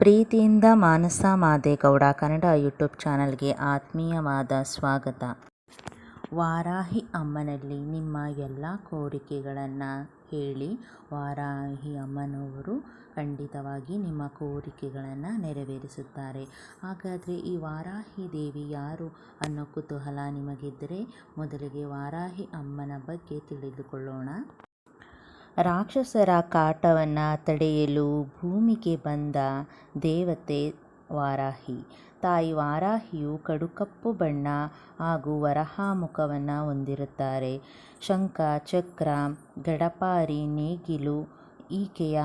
ಪ್ರೀತಿಯಿಂದ ಮಾನಸ ಮಾದೇಗೌಡ ಕನ್ನಡ ಯೂಟ್ಯೂಬ್ ಚಾನಲ್ಗೆ ಆತ್ಮೀಯವಾದ ಸ್ವಾಗತ. ವಾರಾಹಿ ಅಮ್ಮನಲ್ಲಿ ನಿಮ್ಮ ಎಲ್ಲ ಕೋರಿಕೆಗಳನ್ನು ಹೇಳಿ ವಾರಾಹಿ ಅಮ್ಮನವರು ಖಂಡಿತವಾಗಿ ನಿಮ್ಮ ಕೋರಿಕೆಗಳನ್ನು ನೆರವೇರಿಸುತ್ತಾರೆ. ಹಾಗಾದರೆ ಈ ವಾರಾಹಿ ದೇವಿ ಯಾರು ಅನ್ನೋ ಕುತೂಹಲ ನಿಮಗಿದ್ದರೆ ಮೊದಲಿಗೆ ವಾರಾಹಿ ಅಮ್ಮನ ಬಗ್ಗೆ ತಿಳಿದುಕೊಳ್ಳೋಣ. ರಾಕ್ಷಸರ ಕಾಟವನ್ನು ತಡೆಯಲು ಭೂಮಿಗೆ ಬಂದ ದೇವತೆ ವಾರಾಹಿ. ತಾಯಿ ವಾರಾಹಿಯು ಕಡುಕಪ್ಪು ಬಣ್ಣ ಹಾಗೂ ವರಹಾಮುಖವನ್ನು ಹೊಂದಿರುತ್ತಾರೆ. ಶಂಖ, ಚಕ್ರ, ಗಡಪಾರಿ, ನೇಗಿಲು, ಈಕೆಯ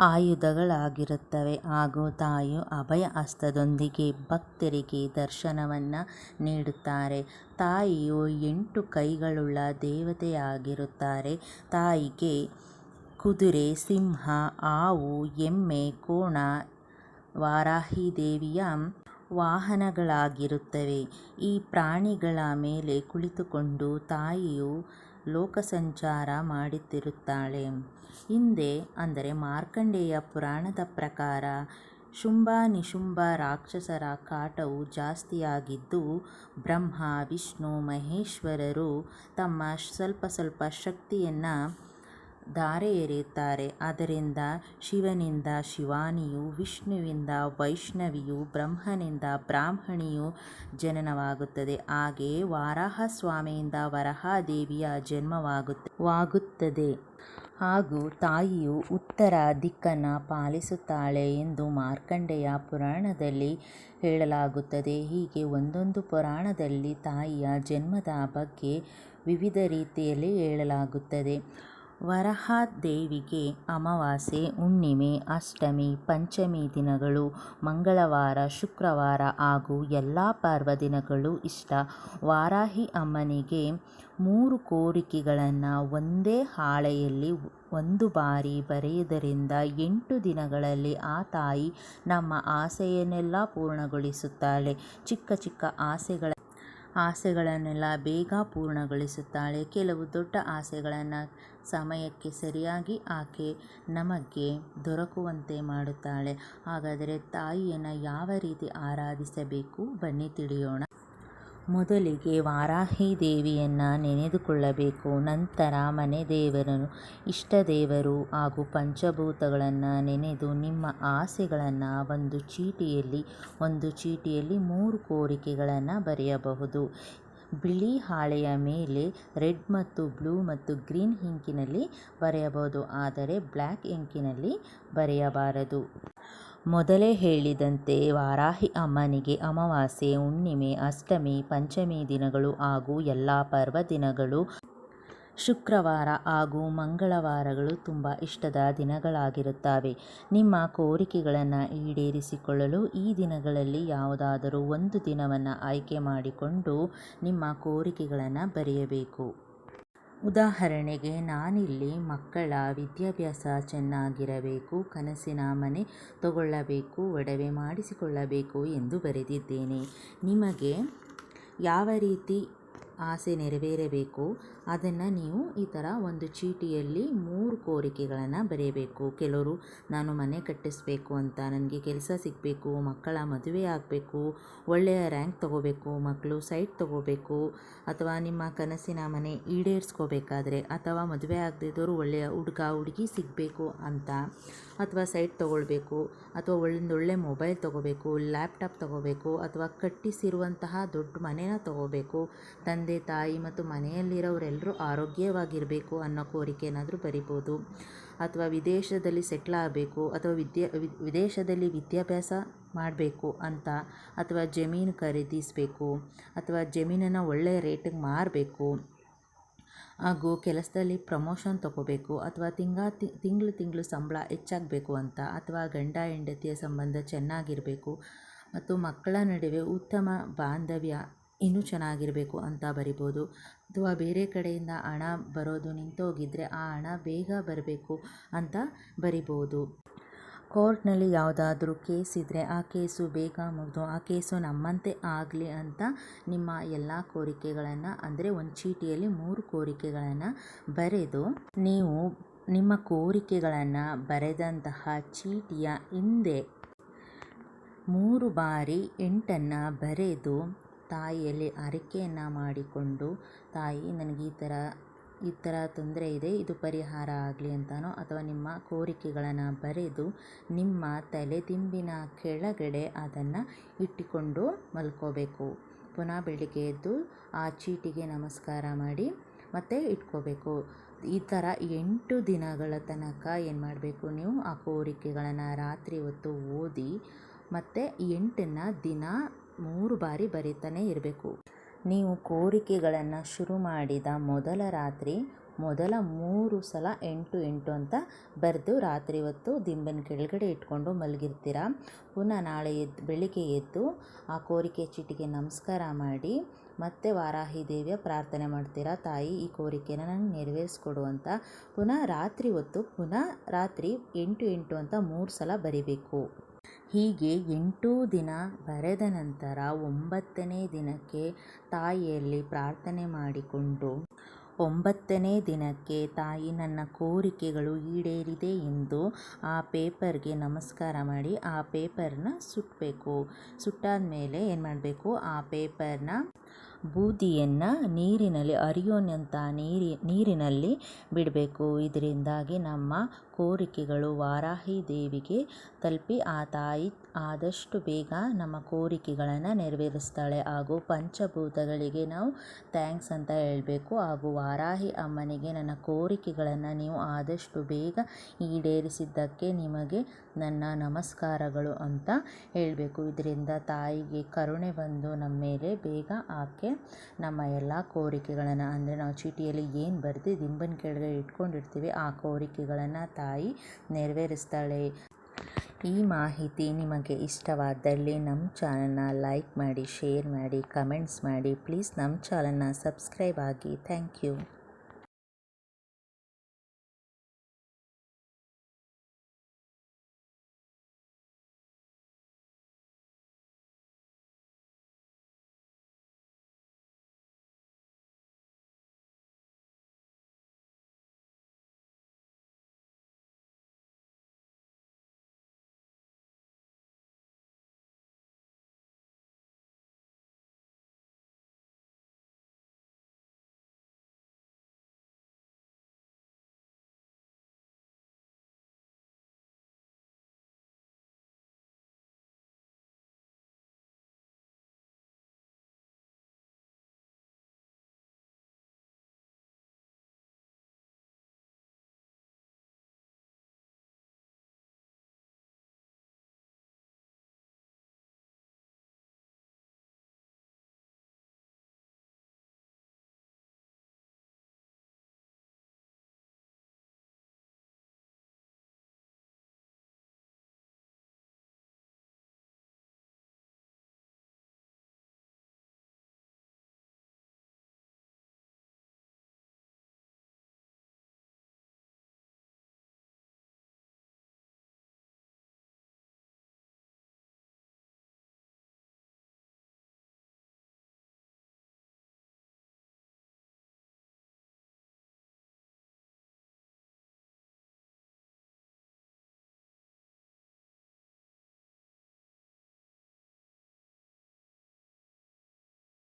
ಆಯುಧಗಳಾಗಿರುತ್ತವೆ. ಹಾಗೂ ತಾಯಿಯು ಅಭಯ ಹಸ್ತದೊಂದಿಗೆ ಭಕ್ತರಿಗೆ ದರ್ಶನವನ್ನು ನೀಡುತ್ತಾರೆ. ತಾಯಿಯು ಎಂಟು ಕೈಗಳುಳ್ಳ ದೇವತೆಯಾಗಿರುತ್ತಾರೆ. ತಾಯಿಗೆ ಕುದುರೆ, ಸಿಂಹ, ಹಾವು, ಎಮ್ಮೆ, ಕೋಣ ವಾರಾಹಿ ದೇವಿಯ ವಾಹನಗಳಾಗಿರುತ್ತವೆ. ಈ ಪ್ರಾಣಿಗಳ ಮೇಲೆ ಕುಳಿತುಕೊಂಡು ತಾಯಿಯು ಲೋಕಸಂಚಾರ ಮಾಡುತ್ತಿರುತ್ತಾಳೆ. ಹಿಂದೆ, ಅಂದರೆ ಮಾರ್ಕಂಡೇಯ ಪುರಾಣದ ಪ್ರಕಾರ, ಶುಂಭ ನಿಶುಂಭ ರಾಕ್ಷಸರ ಕಾಟವು ಜಾಸ್ತಿಯಾಗಿದ್ದು, ಬ್ರಹ್ಮ, ವಿಷ್ಣು, ಮಹೇಶ್ವರರು ತಮ್ಮ ಸ್ವಲ್ಪ ಸ್ವಲ್ಪ ಶಕ್ತಿಯನ್ನು ಧಾರೆ ಎರೆಯುತ್ತಾರೆ ಅದರಿಂದ ಶಿವನಿಂದ ಶಿವಾನಿಯು, ವಿಷ್ಣುವಿಂದ ವೈಷ್ಣವಿಯು, ಬ್ರಹ್ಮನಿಂದ ಬ್ರಾಹ್ಮಣಿಯು ಜನನವಾಗುತ್ತದೆ. ಹಾಗೆಯೇ ವಾರಾಹ ಸ್ವಾಮಿಯಿಂದ ವರಹಾದೇವಿಯ ಜನ್ಮವಾಗುತ್ತದೆ. ಹಾಗೂ ತಾಯಿಯು ಉತ್ತರ ದಿಕ್ಕನ್ನು ಪಾಲಿಸುತ್ತಾಳೆ ಎಂದು ಮಾರ್ಕಂಡೇಯ ಪುರಾಣದಲ್ಲಿ ಹೇಳಲಾಗುತ್ತದೆ. ಹೀಗೆ ಒಂದೊಂದು ಪುರಾಣದಲ್ಲಿ ತಾಯಿಯ ಜನ್ಮದ ಬಗ್ಗೆ ವಿವಿಧ ರೀತಿಯಲ್ಲಿ ಹೇಳಲಾಗುತ್ತದೆ. ವರಹಾದೇವಿಗೆ ಅಮಾವಾಸ್ಯೆ, ಹುಣ್ಣಿಮೆ, ಅಷ್ಟಮಿ, ಪಂಚಮಿ ದಿನಗಳು ಮಂಗಳವಾರ, ಶುಕ್ರವಾರ ಹಾಗೂ ಎಲ್ಲ ಪರ್ವದಿನಗಳು ಇಷ್ಟ. ವಾರಾಹಿ ಅಮ್ಮನಿಗೆ ಮೂರು ಕೋರಿಕೆಗಳನ್ನು ಒಂದೇ ಹಾಳೆಯಲ್ಲಿ ಒಂದು ಬಾರಿ ಬರೆಯುವುದರಿಂದ ಎಂಟು ದಿನಗಳಲ್ಲಿ ಆ ತಾಯಿ ನಮ್ಮ ಆಸೆಯನ್ನೆಲ್ಲ ಪೂರ್ಣಗೊಳಿಸುತ್ತಾಳೆ. ಚಿಕ್ಕ ಚಿಕ್ಕ ಆಸೆಗಳ ಆಸೆಗಳನ್ನೆಲ್ಲ ಬೇಗ ಪೂರ್ಣಗೊಳಿಸುತ್ತಾಳೆ. ಕೆಲವು ದೊಡ್ಡ ಆಸೆಗಳನ್ನು ಸಮಯಕ್ಕೆ ಸರಿಯಾಗಿ ಆಕೆ ನಮಗೆ ದೊರಕುವಂತೆ ಮಾಡುತ್ತಾಳೆ. ಹಾಗಾದರೆ ತಾಯಿಯನ್ನು ಯಾವ ರೀತಿ ಆರಾಧಿಸಬೇಕು? ಬನ್ನಿ ತಿಳಿಯೋಣ. ಮೊದಲಿಗೆ ವಾರಾಹಿ ದೇವಿಯನ್ನು ನೆನೆದುಕೊಳ್ಳಬೇಕು. ನಂತರ ಮನೆ ದೇವರನ್ನು, ಇಷ್ಟ ದೇವರು ಹಾಗೂ ಪಂಚಭೂತಗಳನ್ನು ನೆನೆದು ನಿಮ್ಮ ಆಸೆಗಳನ್ನು ಒಂದು ಚೀಟಿಯಲ್ಲಿ ಒಂದು ಚೀಟಿಯಲ್ಲಿ ಮೂರು ಕೋರಿಕೆಗಳನ್ನು ಬರೆಯಬಹುದು. ಬಿಳಿ ಹಾಳೆಯ ಮೇಲೆ ರೆಡ್ ಮತ್ತು ಬ್ಲೂ ಮತ್ತು ಗ್ರೀನ್ ಇಂಕಿನಲ್ಲಿ ಬರೆಯಬಹುದು, ಆದರೆ ಬ್ಲ್ಯಾಕ್ ಇಂಕಿನಲ್ಲಿ ಬರೆಯಬಾರದು. ಮೊದಲೇ ಹೇಳಿದಂತೆ ವಾರಾಹಿ ಅಮ್ಮನಿಗೆ ಅಮಾವಾಸ್ಯೆ, ಹುಣ್ಣಿಮೆ, ಅಷ್ಟಮಿ, ಪಂಚಮಿ ದಿನಗಳು ಹಾಗೂ ಎಲ್ಲ ಪರ್ವದಿನಗಳು ಶುಕ್ರವಾರ ಹಾಗೂ ಮಂಗಳವಾರಗಳು ತುಂಬ ಇಷ್ಟದ ದಿನಗಳಾಗಿರುತ್ತವೆ. ನಿಮ್ಮ ಕೋರಿಕೆಗಳನ್ನು ಈಡೇರಿಸಿಕೊಳ್ಳಲು ಈ ದಿನಗಳಲ್ಲಿ ಯಾವುದಾದರೂ ಒಂದು ದಿನವನ್ನು ಆಯ್ಕೆ ಮಾಡಿಕೊಂಡು ನಿಮ್ಮ ಕೋರಿಕೆಗಳನ್ನು ಬರೆಯಬೇಕು. ಉದಾಹರಣೆಗೆ, ನಾನಿಲ್ಲಿ ಮಕ್ಕಳ ವಿದ್ಯಾಭ್ಯಾಸ ಚೆನ್ನಾಗಿರಬೇಕು, ಕನಸಿನ ಮನೆ ತಗೊಳ್ಳಬೇಕು, ಒಡವೆ ಮಾಡಿಸಿಕೊಳ್ಳಬೇಕು ಎಂದು ಬರೆದಿದ್ದೇನೆ. ನಿಮಗೆ ಯಾವ ರೀತಿ ಆಸೆ ನೆರವೇರಬೇಕು. ಅದನ್ನು ನೀವು ಈ ಥರ ಒಂದು ಚೀಟಿಯಲ್ಲಿ ಮೂರು ಕೋರಿಕೆಗಳನ್ನು ಬರೆಯಬೇಕು. ಕೆಲವರು, ನಾನು ಮನೆ ಕಟ್ಟಿಸಬೇಕು ಅಂತ, ನನಗೆ ಕೆಲಸ ಸಿಗಬೇಕು, ಮಕ್ಕಳ ಮದುವೆ ಆಗಬೇಕು, ಒಳ್ಳೆಯ ರ್ಯಾಂಕ್ ತಗೋಬೇಕು ಮಕ್ಕಳು ಸೈಟ್ ತಗೋಬೇಕು, ಅಥವಾ ನಿಮ್ಮ ಕನಸಿನ ಮನೆ ಈಡೇರಿಸ್ಕೋಬೇಕಾದ್ರೆ, ಅಥವಾ ಮದುವೆ ಆಗದಿದ್ದವರು ಒಳ್ಳೆಯ ಹುಡುಗ, ಹುಡುಗಿ ಸಿಗಬೇಕು ಅಂತ, ಅಥವಾ ಸೈಟ್ ತೊಗೊಳ್ಬೇಕು, ಅಥವಾ ಒಳ್ಳೊಂದೊಳ್ಳೆ ಮೊಬೈಲ್ ತೊಗೋಬೇಕು, ಲ್ಯಾಪ್ಟಾಪ್ ತೊಗೋಬೇಕು, ಅಥವಾ ಕಟ್ಟಿಸಿರುವಂತಹ ದೊಡ್ಡ ಮನೆನ ತೊಗೋಬೇಕು, ತಂದೆ ತಾಯಿ ಮತ್ತು ಮನೆಯಲ್ಲಿರೋರೆಲ್ಲರೂ ಆರೋಗ್ಯವಾಗಿರಬೇಕು ಅನ್ನೋ ಕೋರಿಕೆ ಏನಾದರೂ ಬರಿಬೋದು? ಅಥವಾ ವಿದೇಶದಲ್ಲಿ ಸೆಟ್ಲ್ ಆಗಬೇಕು, ಅಥವಾ ವಿದ್ಯಾ ವಿದೇಶದಲ್ಲಿ ವಿದ್ಯಾಭ್ಯಾಸ ಮಾಡಬೇಕು ಅಂತ, ಅಥವಾ ಜಮೀನು ಖರೀದಿಸಬೇಕು, ಅಥವಾ ಜಮೀನನ್ನು ಒಳ್ಳೆಯ ರೇಟಿಗೆ ಮಾರಬೇಕು, ಹಾಗೂ ಕೆಲಸದಲ್ಲಿ ಪ್ರಮೋಷನ್ ತಗೋಬೇಕು, ಅಥವಾ ತಿಂಗ ತಿಂಗಳು ತಿಂಗಳು ಸಂಬಳ ಹೆಚ್ಚಾಗಬೇಕು ಅಂತ, ಅಥವಾ ಗಂಡ, ಹೆಂಡತಿಯ ಸಂಬಂಧ ಚೆನ್ನಾಗಿರಬೇಕು, ಮತ್ತು ಮಕ್ಕಳ ನಡುವೆ ಉತ್ತಮ ಬಾಂಧವ್ಯ ಇನ್ನೂ ಚೆನ್ನಾಗಿರಬೇಕು ಅಂತ ಬರಿಬೋದು. ಅಥವಾ ಬೇರೆ ಕಡೆಯಿಂದ ಹಣ ಬರೋದು ನಿಂತೋಗಿದ್ದರೆ ಆ ಹಣ ಬೇಗ ಬರಬೇಕು ಅಂತ ಬರಿಬೋದು. ಕೋರ್ಟ್ನಲ್ಲಿ ಯಾವುದಾದ್ರೂ ಕೇಸ್ ಇದ್ದರೆ ಆ ಕೇಸು ಬೇಗ ಮುಗಿದು, ಆ ಕೇಸು ನಮ್ಮಂತೆ ಆಗಲಿ ಅಂತ ನಿಮ್ಮ ಎಲ್ಲ ಕೋರಿಕೆಗಳನ್ನು, ಅಂದರೆ ಒಂದು ಚೀಟಿಯಲ್ಲಿ ಮೂರು ಕೋರಿಕೆಗಳನ್ನು ಬರೆದು, ನೀವು ನಿಮ್ಮ ಕೋರಿಕೆಗಳನ್ನು ಬರೆದಂತಹ ಚೀಟಿಯ ಹಿಂದೆ ಮೂರು ಬಾರಿ ಎಂಟನ್ನು ಬರೆದು ತಾಯಿಯಲ್ಲಿ ಹರಕೆಯನ್ನು ಮಾಡಿಕೊಂಡು, ತಾಯಿ, ನನಗೆ ಈ ಥರ ಈ ಥರ ತೊಂದರೆ ಇದೆ, ಇದು ಪರಿಹಾರ ಆಗಲಿ ಅಂತನೋ ಅಥವಾ ನಿಮ್ಮ ಕೋರಿಕೆಗಳನ್ನು ಬರೆದು ನಿಮ್ಮ ತಲೆ ದಿಂಬಿನ ಕೆಳಗಡೆ ಅದನ್ನು ಇಟ್ಟುಕೊಂಡು ಮಲ್ಕೋಬೇಕು. ಪುನಃ ಬೆಳಿಗ್ಗೆ ಎದ್ದು ಆ ಚೀಟಿಗೆ ನಮಸ್ಕಾರ ಮಾಡಿ ಮತ್ತೆ ಇಟ್ಕೋಬೇಕು. ಈ ಥರ ಎಂಟು ದಿನಗಳ ತನಕ ಏನು ಮಾಡಬೇಕು ನೀವು? ಆ ಕೋರಿಕೆಗಳನ್ನು ರಾತ್ರಿ ಹೊತ್ತು ಓದಿ ಮತ್ತು ಎಂಟನ್ನು ದಿನ ಮೂರು ಬಾರಿ ಬರೀತಾನೆ ಇರಬೇಕು. ನೀವು ಕೋರಿಕೆಗಳನ್ನು ಶುರು ಮಾಡಿದ ಮೊದಲ ರಾತ್ರಿ, ಮೊದಲ ಮೂರು ಸಲ ಎಂಟು ಎಂಟು ಅಂತ ಬರೆದು ರಾತ್ರಿ ಹೊತ್ತು ದಿಂಬಿನ ಕೆಳಗಡೆ ಇಟ್ಕೊಂಡು ಮಲಗಿರ್ತೀರ? ಪುನಃ ನಾಳೆ ಎದ್ದು ಬೆಳಿಗ್ಗೆ ಎದ್ದು ಆ ಕೋರಿಕೆ ಚೀಟಿಗೆ ನಮಸ್ಕಾರ ಮಾಡಿ, ಮತ್ತೆ ವಾರಾಹಿ ದೇವಿಯ ಪ್ರಾರ್ಥನೆ ಮಾಡ್ತೀರಾ? ತಾಯಿ, ಈ ಕೋರಿಕೆನ ನಂಗೆ ನೆರವೇರಿಸ್ಕೊಡು ಅಂತ ಪುನಃ ರಾತ್ರಿ ಹೊತ್ತು, ಪುನಃ ರಾತ್ರಿ ಎಂಟು ಎಂಟು ಅಂತ ಮೂರು ಸಲ ಬರಿಬೇಕು. ಹೀಗೆ ಎಂಟು ದಿನ ಬರೆದ ನಂತರ ಒಂಬತ್ತನೇ ದಿನಕ್ಕೆ ತಾಯಿಯಲ್ಲಿ ಪ್ರಾರ್ಥನೆ ಮಾಡಿಕೊಂಡು ಒಂಬತ್ತನೇ ದಿನಕ್ಕೆ ತಾಯಿ ನನ್ನ ಕೋರಿಕೆಗಳು ಈಡೇರಿದೆ ಎಂದು ಆ ಪೇಪರ್ಗೆ ನಮಸ್ಕಾರ ಮಾಡಿ ಆ ಪೇಪರ್ನ ಸುಟ್ಟಬೇಕು ಸುಟ್ಟಾದ ಮೇಲೆ ಏನು ಮಾಡಬೇಕು? ಆ ಪೇಪರ್ನ ಬೂದಿಯನ್ನು ನೀರಿನಲ್ಲಿ ಅರಿಯೋನಂಥ ನೀರಿ, ನೀರಿನಲ್ಲಿ ಬಿಡಬೇಕು. ಇದರಿಂದಾಗಿ ನಮ್ಮ ಕೋರಿಕೆಗಳು ವಾರಾಹಿ ದೇವಿಗೆ ತಲುಪಿ ಆ ತಾಯಿ ಆದಷ್ಟು ಬೇಗ ನಮ್ಮ ಕೋರಿಕೆಗಳನ್ನು ನೆರವೇರಿಸ್ತಾಳೆ. ಹಾಗೂ ಪಂಚಭೂತಗಳಿಗೆ ನಾವು ಥ್ಯಾಂಕ್ಸ್ ಅಂತ ಹೇಳಬೇಕು. ಹಾಗೂ ವಾರಾಹಿ ಅಮ್ಮನಿಗೆ ನನ್ನ ಕೋರಿಕೆಗಳನ್ನು ನೀವು ಆದಷ್ಟು ಬೇಗ ಈಡೇರಿಸಿದ್ದಕ್ಕೆ ನಿಮಗೆ ನನ್ನ ನಮಸ್ಕಾರಗಳು ಅಂತ ಹೇಳಬೇಕು. ಇದರಿಂದ ತಾಯಿಗೆ ಕರುಣೆ ಬಂದು ನಮ್ಮ ಮೇಲೆ ಬೇಗ ಆಕೆ ನಮ್ಮ ಎಲ್ಲ ಕೋರಿಕೆಗಳನ್ನು, ಅಂದರೆ ನಾವು ಚೀಟಿಯಲ್ಲಿ ಏನು ಬರೆದು, ದಿಂಬನ ಕೆಳಗೆ ಇಟ್ಕೊಂಡಿರ್ತೀವಿ, ಆ ಕೋರಿಕೆಗಳನ್ನು ತಾಯಿ ನೆರವೇರಿಸ್ತಾಳೆ. ಈ ಮಾಹಿತಿ ನಿಮಗೆ ಇಷ್ಟವಾದಲ್ಲಿ ನಮ್ಮ ಚಾನಲ್ನ ಲೈಕ್ ಮಾಡಿ, ಶೇರ್ ಮಾಡಿ, ಕಮೆಂಟ್ಸ್ ಮಾಡಿ. ಪ್ಲೀಸ್ ನಮ್ಮ ಚಾನಲ್ನ ಸಬ್ಸ್ಕ್ರೈಬ್ ಆಗಿ. Thank you.